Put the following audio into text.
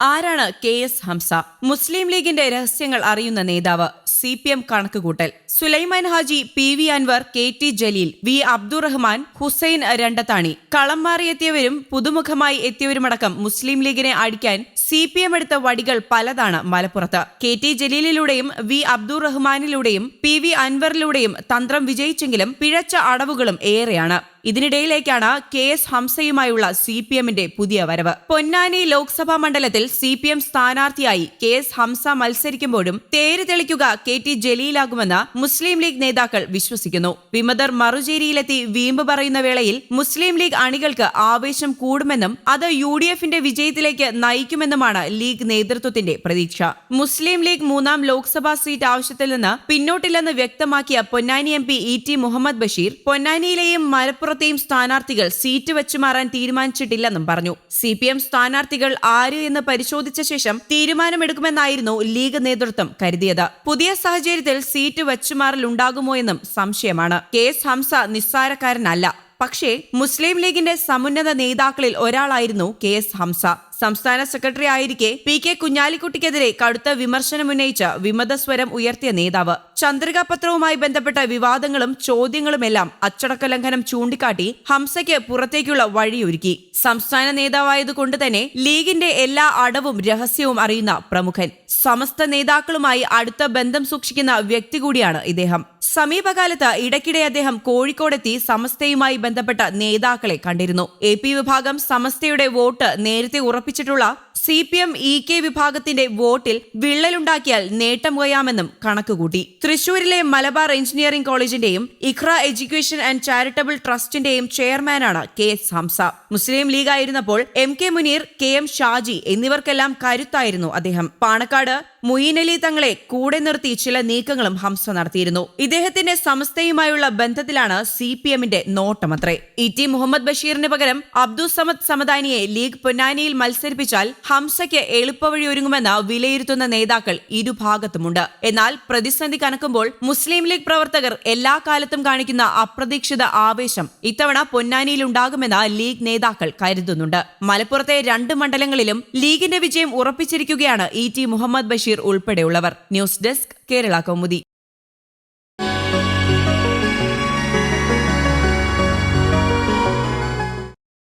ആരാണ് K S Hamsa? മുസ്ലിം ലീഗിന്റെ രഹസ്യങ്ങൾ അറിയുന്ന നേതാവ് സി പി എം കണക്കുകൂട്ടൽ. Sulaiman Haji P V Anvar K T Jaleel V Abdurahman Hussain Randathani കളം മാറിയെത്തിയവരും പുതുമുഖമായി എത്തിയവരുമടക്കം മുസ്ലിം ലീഗിനെ അടിക്കാൻ സി പി എം എടുത്ത വടികൾ പലതാണ് മലപ്പുറത്ത്. കെ ടി ജലീലിലൂടെയും വി അബ്ദുറഹ്മാനിലൂടെയും പി വി അൻവറിലൂടെയും തന്ത്രം വിജയിച്ചെങ്കിലും പിഴച്ച അടവുകളും ഏറെയാണ്. ഇതിനിടയിലേക്കാണ് കെ എസ് ഹംസയുമായുള്ള സി പി എമ്മിന്റെ പുതിയ വരവ്. പൊന്നാനി ലോക്സഭാ മണ്ഡലത്തിൽ സി പി എം സ്ഥാനാർത്ഥിയായി കെ എസ് ഹംസ മത്സരിക്കുമ്പോഴും തേര് തെളിക്കുക കെ ടി ജലീലാകുമെന്ന് മുസ്ലിം ലീഗ് നേതാക്കൾ വിശ്വസിക്കുന്നു. വിമതർ മറുചേരിയിലെത്തി വീമ്പ് പറയുന്ന വേളയിൽ മുസ്ലിം ലീഗ് അണികൾക്ക് ആവേശം കൂടുമെന്നും അത് യു ഡി എഫിന്റെ വിജയത്തിലേക്ക് നയിക്കുമെന്നുമാണ് ലീഗ് നേതൃത്വത്തിന്റെ പ്രതീക്ഷ. മുസ്ലിം ലീഗ് മൂന്നാം ലോക്സഭാ സീറ്റ് ആവശ്യത്തിൽ നിന്ന് പിന്നോട്ടില്ലെന്ന് വ്യക്തമാക്കിയ Ponnani M P E T Muhammad Basheer പൊന്നാനിയിലെയും മലപ്പുറത്തെയും സ്ഥാനാർത്ഥികൾ സീറ്റ് വെച്ചു മാറാൻ തീരുമാനിച്ചിട്ടില്ലെന്നും പറഞ്ഞു. സി പി എം സ്ഥാനാർത്ഥികൾ ആര് എന്ന് പരിശോധിച്ച ശേഷം തീരുമാനമെടുക്കുമെന്നായിരുന്നു ലീഗ് നേതൃത്വം കരുതിയത്. പുതിയ സാഹചര്യത്തിൽ സീറ്റ് വെച്ചുമാറലുണ്ടാകുമോ എന്നും സംശയമാണ്. കെ എസ് ഹംസ നിസ്സാരക്കാരനല്ല. പക്ഷേ മുസ്ലിം ലീഗിന്റെ സമുന്നത നേതാക്കളിൽ ഒരാളായിരുന്നു കെ എസ് ഹംസ. സംസ്ഥാന സെക്രട്ടറി ആയിരിക്കെ പി കെ കുഞ്ഞാലിക്കുട്ടിക്കെതിരെ കടുത്ത വിമർശനമുന്നയിച്ച് വിമതസ്വരം ഉയർത്തിയ നേതാവ്. ചന്ദ്രിക പത്രവുമായി ബന്ധപ്പെട്ട വിവാദങ്ങളും ചോദ്യങ്ങളുമെല്ലാം അച്ചടക്ക ലംഘനം ചൂണ്ടിക്കാട്ടി ഹംസയ്ക്ക് പുറത്തേക്കുള്ള വഴിയൊരുക്കി. സംസ്ഥാന നേതാവായതുകൊണ്ട് തന്നെ ലീഗിന്റെ എല്ലാ അടവും രഹസ്യവും അറിയുന്ന പ്രമുഖൻ. സമസ്ത നേതാക്കളുമായി അടുത്ത ബന്ധം സൂക്ഷിക്കുന്ന വ്യക്തി കൂടിയാണ് ഇദ്ദേഹം. സമീപകാലത്ത് ഇടയ്ക്കിടെ അദ്ദേഹം കോഴിക്കോടെത്തി സമസ്തയുമായി ബന്ധപ്പെട്ട നേതാക്കളെ കണ്ടിരുന്നു. എ പി വിഭാഗം സമസ്തയുടെ വോട്ട് നേരത്തെ ഉറപ്പിച്ചിട്ടുള്ള C P M E K വിഭാഗത്തിന്റെ വോട്ടിൽ വിള്ളലുണ്ടാക്കിയാൽ നേട്ടം കൊയ്യാമെന്നും കണക്കുകൂട്ടി. തൃശൂരിലെ മലബാർ എഞ്ചിനീയറിംഗ് കോളേജിന്റെയും ഇഖ്ര എഡ്യൂക്കേഷൻ ആൻഡ് ചാരിറ്റബിൾ ട്രസ്റ്റിന്റെയും ചെയർമാനാണ് കെ എസ് ഹംസ. മുസ്ലിം ലീഗ് ആയിരുന്നപ്പോൾ M K Muneer K M Shaji എന്നിവർക്കെല്ലാം കരുത്തായിരുന്നു അദ്ദേഹം. പാണക്കാട് മുയിനലി തങ്ങളെ കൂടെ നിർത്തി ചില നീക്കങ്ങളും ഹംസ നടത്തിയിരുന്നു. ഇദ്ദേഹത്തിന്റെ സംസ്ഥയുമായുള്ള ബന്ധത്തിലാണ് സി പി എമ്മിന്റെ നോട്ടമത്രേ. ഇ ടി മുഹമ്മദ് ബഷീറിന് പകരം അബ്ദുൾ സമദ് സമദാനിയെ ലീഗ് പൊന്നാനിയിൽ മത്സരിപ്പിച്ചാൽ ഹംസയ്ക്ക് എളുപ്പവഴി ഒരുങ്ങുമെന്ന് വിലയിരുത്തുന്ന നേതാക്കൾ ഇരുഭാഗത്തുമുണ്ട്. എന്നാൽ പ്രതിസന്ധി കനക്കുമ്പോൾ മുസ്ലിം ലീഗ് പ്രവർത്തകർ എല്ലാ കാലത്തും കാണിക്കുന്ന അപ്രതീക്ഷിത ആവേശം ഇത്തവണ പൊന്നാനിയിൽ ഉണ്ടാകുമെന്ന് ലീഗ് നേതാക്കൾ കരുതുന്നുണ്ട്. മലപ്പുറത്തെ രണ്ട് മണ്ഡലങ്ങളിലും ലീഗിന്റെ വിജയം ഉറപ്പിച്ചിരിക്കുകയാണ് ഇ ടി മുഹമ്മദ് ബഷീർ ഉൾപ്പെടെയുള്ളവർ. News desk Kerala Kaumudi.